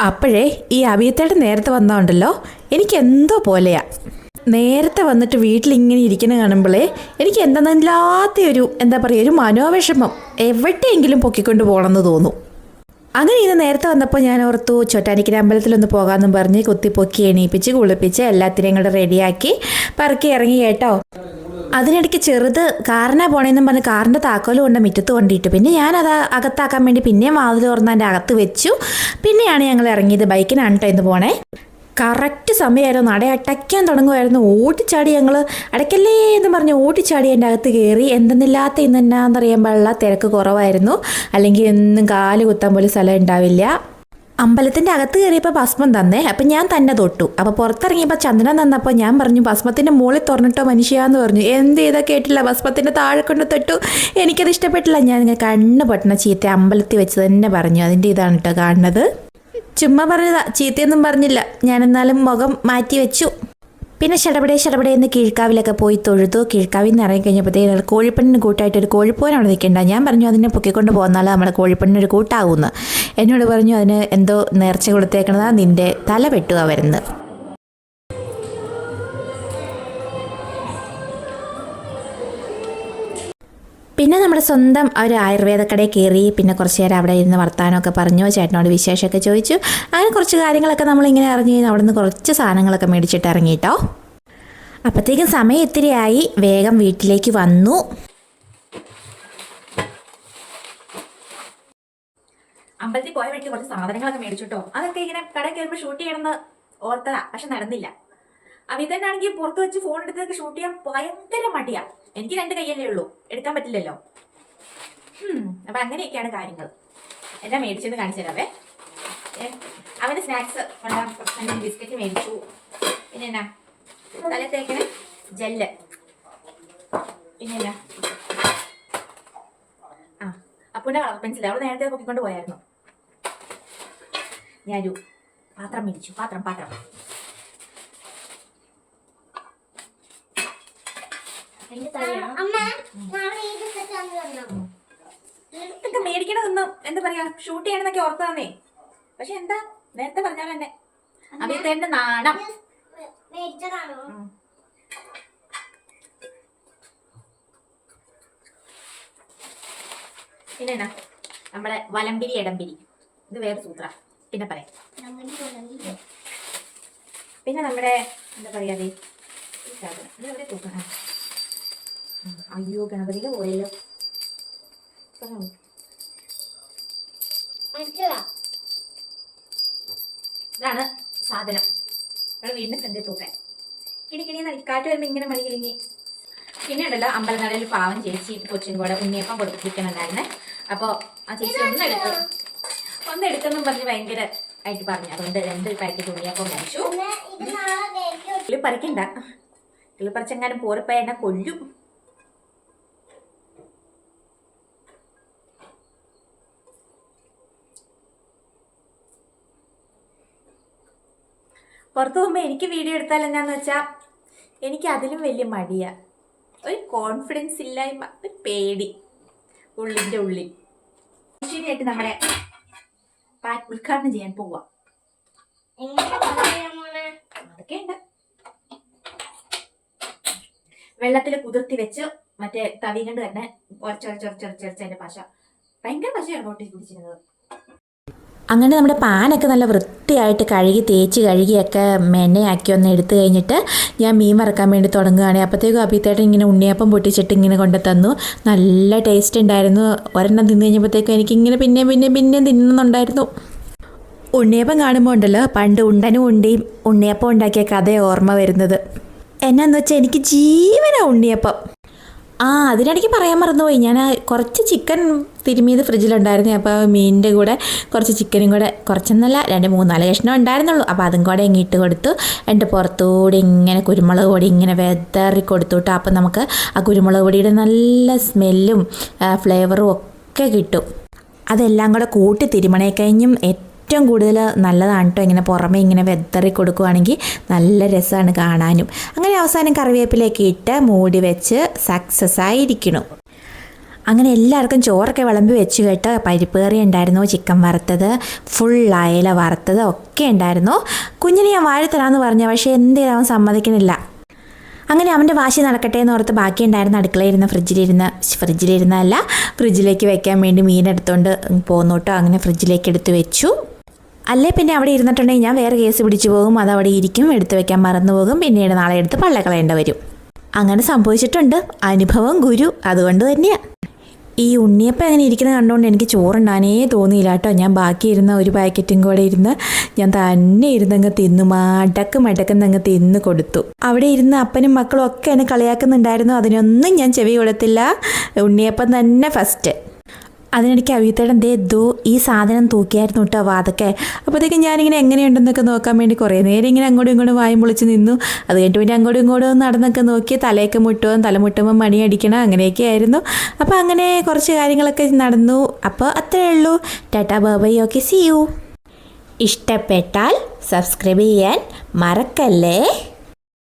അപ്പോഴേ ഈ അവിയത്തേടെ നേരത്തെ വന്നതുണ്ടല്ലോ എനിക്ക് എന്തോ പോലെയാ. നേരത്തെ വന്നിട്ട് വീട്ടിൽ ഇങ്ങനെ ഇരിക്കുന്ന കാണുമ്പോഴേ എനിക്ക് എന്തെന്നില്ലാത്ത ഒരു എന്താ പറയുക ഒരു മനോവിഷമം എവിടെയെങ്കിലും പൊക്കിക്കൊണ്ട് പോകണമെന്ന് തോന്നുന്നു അങ്ങനെ ഇന്ന് നേരത്തെ വന്നപ്പോൾ ഞാൻ ഓർത്തു ചൊട്ടാനിക്കര അമ്പലത്തിലൊന്ന് പോകാമെന്നും പറഞ്ഞ് കുത്തിപ്പൊക്കി എണീപ്പിച്ച് കുളിപ്പിച്ച് എല്ലാത്തിനെയും കൂടെ റെഡിയാക്കി പറക്കി ഇറങ്ങി കേട്ടോ അതിനിടയ്ക്ക് ചെറുത് കാറിനാ പോണേന്നും പറഞ്ഞ് കാറിന്റെ താക്കോൽ കൊണ്ട് മുറ്റത്ത് കൊണ്ടിട്ടു. പിന്നെ ഞാനത് അകത്താക്കാൻ വേണ്ടി പിന്നെയും വാതിൽ തുറന്ന് അതിന്റെ അകത്ത് വെച്ചു. പിന്നെയാണ് ഞങ്ങൾ ഇറങ്ങിയത് ബൈക്കിനാണ് കേട്ടോ പോണേ. കറക്റ്റ് സമയമായിരുന്നു നട അടയ്ക്കാൻ തുടങ്ങുമായിരുന്നു ഓടിച്ചാടി ഞങ്ങൾ അടയ്ക്കല്ലേ എന്ന് പറഞ്ഞ് ഓടിച്ചാടി എന്റെ അകത്ത് കയറി. എന്തെന്നില്ലാത്ത ഇന്ന് പാടില്ല. തിരക്ക് കുറവായിരുന്നു. അല്ലെങ്കിൽ എന്നും കാൽ കുത്താൻ പോലും സ്ഥലം ഉണ്ടാവില്ല. അമ്പലത്തിന്റെ അകത്ത് കയറിയപ്പോൾ ഭസ്മം തന്നേ. അപ്പം ഞാൻ തന്നെ തൊട്ടു. അപ്പോൾ പുറത്തിറങ്ങിയപ്പോൾ ചന്ദനം തന്നപ്പോൾ ഞാൻ പറഞ്ഞു ഭസ്മത്തിന്റെ മുകളിൽ തുറന്നിട്ടോ മനുഷ്യാന്ന് പറഞ്ഞു. എന്ത് ചെയ്താൽ കേട്ടില്ല ഭസ്മത്തിന്റെ താഴെ കൊണ്ട് തൊട്ടു. എനിക്കത് ഇഷ്ടപ്പെട്ടില്ല. ഞാൻ ഇങ്ങനെ കണ്ണ് പൊട്ടണ ചീത്ത അമ്പലത്തിൽ വെച്ച് തന്നെ പറഞ്ഞു. അതിന്റെ ഇതാണ് കേട്ടോ കാണുന്നത്. ചുമ്മാ പറഞ്ഞതാ ചീത്തയൊന്നും പറഞ്ഞില്ല. ഞാൻ എന്നാലും മുഖം മാറ്റി വെച്ചു. പിന്നെ ശടപടേ ശടപടേ എന്ന് കീഴ്ക്കാവിലൊക്കെ പോയി തൊഴുതു. കീഴ്ക്കാവിൽ നിന്ന് ഇറങ്ങി കഴിഞ്ഞപ്പോഴത്തേക്ക് കോഴിപ്പണ്ണിന് കൂട്ടായിട്ട് ഒരു കോഴിപ്പോൻ അവിടെ നിൽക്കേണ്ട ഞാൻ പറഞ്ഞു അതിനെ പൊക്കിക്കൊണ്ട് പോകുന്നാൽ നമ്മുടെ കോഴിപ്പണ്ണിന് ഒരു കൂട്ടാവുമെന്ന് എന്നോട് പറഞ്ഞു അതിന് എന്തോ നേർച്ച കൊടുത്തേക്കണതാ നിന്റെ തല വെട്ടുക വരുന്നത്. പിന്നെ നമ്മുടെ സ്വന്തം ഒരു ആയുർവേദ കടയിൽ കയറി പിന്നെ കുറച്ച് നേരം അവിടെ ഇരുന്ന് വർത്താനമൊക്കെ പറഞ്ഞു ചേട്ടനോട് വിശേഷമൊക്കെ ചോദിച്ചു. അങ്ങനെ കുറച്ച് കാര്യങ്ങളൊക്കെ നമ്മളിങ്ങനെ അറിഞ്ഞ് അവിടെ നിന്ന് കുറച്ച് സാധനങ്ങളൊക്കെ മേടിച്ചിട്ട് ഇറങ്ങിയിട്ടോ അപ്പോഴത്തേക്കും സമയം ഇത്തിരിയായി. വേഗം വീട്ടിലേക്ക് വന്നു. അമ്പലത്തിൽ പോയ വഴിക്ക് കുറച്ച് സാധനങ്ങളൊക്കെ മേടിച്ചിട്ടോ അതൊക്കെ ഇങ്ങനെ കടയിൽ കയറുമ്പോൾ ഷൂട്ട് ചെയ്യണമെന്ന് ഓർത്തതാ പക്ഷെ നടന്നില്ല. അമിതനാണെങ്കിൽ പുറത്ത് വെച്ച് ഫോൺ എടുത്തൊക്കെ ഷൂട്ട് ചെയ്യാൻ ഭയങ്കര മടിയാ. എനിക്ക് രണ്ട് കൈയല്ലേ ഉള്ളൂ. എടുക്കാൻ പറ്റില്ലല്ലോ. അപ്പൊ അങ്ങനെയൊക്കെയാണ് കാര്യങ്ങൾ. എല്ലാം മേടിച്ചെന്ന് കാണിച്ചു തരാവേ. അവന് സ്നാക്സ് ബിസ്ക്കറ്റ് മേടിച്ചു. പിന്നെ എന്നാ? തലത്തേക്കിന് ജെല്ല്. പിന്നെ എന്നാ? ആ അപ്പൂന്റെ കളർ പെൻസിൽ അവൾ നേരത്തെ പൊക്കിക്കൊണ്ട് പോയായിരുന്നു. ഞാനൊരു പാത്രം മേടിച്ചു. പാത്രം പാത്രം അമ്മ നാളെ ഈ സെറ്റ് വരണം ഇതൊക്കെ മേടിക്കണതൊന്നും എന്താ പറയാ ഷൂട്ട് ചെയ്യണമെന്നൊക്കെ ഓർത്തതാന്നേ. പക്ഷെ എന്താ നേരത്തെ പറഞ്ഞാൽ തന്നെ അഭിയത്തേന്റെ നാണം. പിന്നെ എന്നാ നമ്മളെ വലമ്പിരി ഇടമ്പിരി ഇത് വേറെ സൂത്ര. പിന്നെ പറയാം. പിന്നെ നമ്മുടെ എന്താ പറയാ സാധനം ഇത് എവിടെ തൂക്കണം? അയ്യോ ഗണപതിയുടെ പോയല്ലോ ഇതാണ് സാധനം. നമ്മുടെ വീടിന്റെ ഫ്രണ്ടിൽ തൂക്കാൻ കിണിക്കിണി കാറ്റ് വരുമ്പോൾ ഇങ്ങനെ മണി കിളിങ്ങി പിന്നെ ഉണ്ടല്ലോ അമ്പലനടയിൽ പാവം ചേച്ചി കൊച്ചും കൂടെ ഉണ്ണിയപ്പം കൊടുത്തിരിക്കണുണ്ടായിരുന്നേ അപ്പോൾ ആ ചേച്ചി ഒന്ന് ഒന്നെടുക്കുന്നു പറഞ്ഞ് ഭയങ്കര ആയിട്ട് പറഞ്ഞു. അതുകൊണ്ട് രണ്ട് പാക്കറ്റ് ഉണ്ണിയപ്പം കഴിച്ചു പറിക്കണ്ട കിളി പറിച്ചെങ്ങാനും പോരപ്പ എന്നെ കൊല്ലും. പുറത്തു പോകുമ്പോൾ എനിക്ക് വീഡിയോ എടുത്താൽ എന്നാന്ന് വെച്ചാൽ എനിക്ക് അതിലും വലിയ മടിയാ. ഒരു കോൺഫിഡൻസ് ഇല്ലായ്മ ഒരു പേടി. ഉള്ളിന്റെ ഉള്ളിൽ. ശരിയായിട്ട് നമ്മുടെ പാക്ക് ഉദ്ഘാടനം ചെയ്യാൻ പോവാം. അതൊക്കെ ഉണ്ട് വെള്ളത്തിൽ കുതിർത്തി വെച്ച് മറ്റേ തവി കണ്ട് തന്നെ ഉരച്ചൊരച്ചൊരച്ചൊരച്ച് അതിന്റെ പശ. ഭയങ്കര പശയാണ് പൊട്ടി കുടിച്ചിരുന്നത്. അങ്ങനെ നമ്മുടെ പാനൊക്കെ നല്ല വൃത്തിയായിട്ട് കഴുകി തേച്ച് കഴുകിയൊക്കെ മെണ്ണയാക്കി ഒന്ന് എടുത്തു കഴിഞ്ഞിട്ട് ഞാൻ മീൻ വറക്കാൻ വേണ്ടി തുടങ്ങുകയാണ്. അപ്പോഴത്തേക്കും അഭിത്തേട്ടൻ ഇങ്ങനെ ഉണ്ണിയപ്പം പൊട്ടിച്ചിട്ട് ഇങ്ങനെ കൊണ്ട് തന്നു. നല്ല ടേസ്റ്റ് ഉണ്ടായിരുന്നു. ഒരെണ്ണം തിന്നു കഴിഞ്ഞപ്പോഴത്തേക്കും എനിക്കിങ്ങനെ പിന്നെയും പിന്നെയും പിന്നെയും തിന്നുന്നുണ്ടായിരുന്നു. ഉണ്ണിയപ്പം കാണുമ്പോൾ ഉണ്ടല്ലോ പണ്ട് ഉണ്ടനും ഉണ്ടിയും ഉണ്ണിയപ്പം ഉണ്ടാക്കിയ കഥ ഓർമ്മ വരുന്നത്. എന്നാന്ന് വെച്ചാൽ എനിക്ക് ജീവന ഉണ്ണിയപ്പം. ആ അതിനിടയ്ക്ക് പറയാൻ മറന്നുപോയി. ഞാൻ കുറച്ച് ചിക്കൻ തിരുമിയത് ഫ്രിഡ്ജിലുണ്ടായിരുന്നു. അപ്പോൾ മീനിന്റെ കൂടെ കുറച്ച് ചിക്കനും കൂടെ കുറച്ചെന്നല്ല രണ്ട് മൂന്നാൽ കഷ്ണം ഉണ്ടായിരുന്നുള്ളൂ. അപ്പോൾ അതും കൂടെ ഇങ്ങ് ഇട്ട് കൊടുത്തു. എന്റെ പുറത്തൂടെ ഇങ്ങനെ കുരുമുളക് പൊടി ഇങ്ങനെ വെതറി കൊടുത്തു കേട്ടോ. അപ്പോൾ നമുക്ക് ആ കുരുമുളക് പൊടിയുടെ നല്ല സ്മെല്ലും ഫ്ലേവറും ഒക്കെ കിട്ടും. അതെല്ലാം കൂടെ കൂട്ടി തിരുമണയെ കഴിഞ്ഞും ഏറ്റവും കൂടുതൽ നല്ലതാണ് കേട്ടോ ഇങ്ങനെ പുറമെ ഇങ്ങനെ വെതറി കൊടുക്കുവാണെങ്കിൽ നല്ല രസമാണ് കാണാനും. അങ്ങനെ അവസാനം കറിവേപ്പിലേക്ക് ഇട്ട് മൂടി വെച്ച് സക്സസ് ആയിരിക്കണം അങ്ങനെ എല്ലാവർക്കും ചോറൊക്കെ വിളമ്പി വെച്ച് കേട്ട്. പരിപ്പ് കറി ഉണ്ടായിരുന്നു ചിക്കൻ വറുത്തത് ഫുൾ അയല വറുത്തത് ഒക്കെ ഉണ്ടായിരുന്നു. കുഞ്ഞിനെ ഞാൻ വാഴത്തരാന്ന് പറഞ്ഞു പക്ഷേ എന്തിനാ അവൻ സമ്മതിക്കണില്ല അങ്ങനെ അവന്റെ വാശി നടക്കട്ടെ എന്ന് ഓർത്ത് ബാക്കി ഉണ്ടായിരുന്ന അടുക്കളയിരുന്ന ഫ്രിഡ്ജിലിരുന്ന ഫ്രിഡ്ജിലിരുന്നല്ല ഫ്രിഡ്ജിലേക്ക് വെക്കാൻ വേണ്ടി മീൻ എടുത്തുകൊണ്ട് പോന്നു അങ്ങനെ ഫ്രിഡ്ജിലേക്ക് എടുത്ത് വെച്ചു. അല്ലേ പിന്നെ അവിടെ ഇരുന്നിട്ടുണ്ടെങ്കിൽ ഞാൻ വേറെ കേസ് പിടിച്ചു പോകും അത് അവിടെ ഇരിക്കും എടുത്തു വെക്കാൻ മറന്നു പോകും പിന്നീട് നാളെ എടുത്ത് പള്ളക്കളയേണ്ടി വരും. അങ്ങനെ സംഭവിച്ചിട്ടുണ്ട്. അനുഭവം ഗുരു അതുകൊണ്ട് തന്നെയാണ് ഈ ഉണ്ണിയപ്പം അങ്ങനെ ഇരിക്കുന്നത് കണ്ടുകൊണ്ട് എനിക്ക് ചോറുണ്ടാനേ തോന്നിയില്ല കേട്ടോ. ഞാൻ ബാക്കി ഇരുന്ന ഒരു പാക്കറ്റും കൂടെ ഇരുന്ന് ഞാൻ തന്നെ ഇരുന്നങ്ങ് തിന്നു മടക്ക് മടക്കുന്നങ്ങ് തിന്ന് കൊടുത്തു. അവിടെ ഇരുന്ന് അപ്പനും മക്കളും ഒക്കെ എന്നെ കളിയാക്കുന്നുണ്ടായിരുന്നു. അതിനൊന്നും ഞാൻ ചെവി കൊടുത്തില്ല ഉണ്ണിയപ്പം തന്നെ ഫസ്റ്റ് അതിനിടയ്ക്ക് അവിയത്തേടൻ ദേ ദോ ഈ സാധനം തൂക്കിയായിരുന്നു കേട്ടോ വാതൊക്കെ. അപ്പോഴത്തേക്കും ഞാനിങ്ങനെ എങ്ങനെയുണ്ടെന്നൊക്കെ നോക്കാൻ വേണ്ടി കുറേ നേരം ഇങ്ങനെ അങ്ങോട്ടും ഇങ്ങോട്ടും വായും പൊളിച്ച് നിന്നു. അത് കഴിഞ്ഞിട്ട് പിന്നെ അങ്ങോട്ടും ഇങ്ങോട്ടും നടന്നൊക്കെ നോക്കി തലയൊക്കെ മുട്ടുമ്പോൾ തലമുട്ടുമ്പോൾ മണി അടിക്കണം അങ്ങനെയൊക്കെ ആയിരുന്നു. അപ്പോൾ അങ്ങനെ കുറച്ച് കാര്യങ്ങളൊക്കെ നടന്നു. അപ്പോൾ അത്രേ ഉള്ളൂ. Tata bye bye okay see you. ഇഷ്ടപ്പെട്ടാൽ സബ്സ്ക്രൈബ് ചെയ്യാൻ മറക്കല്ലേ?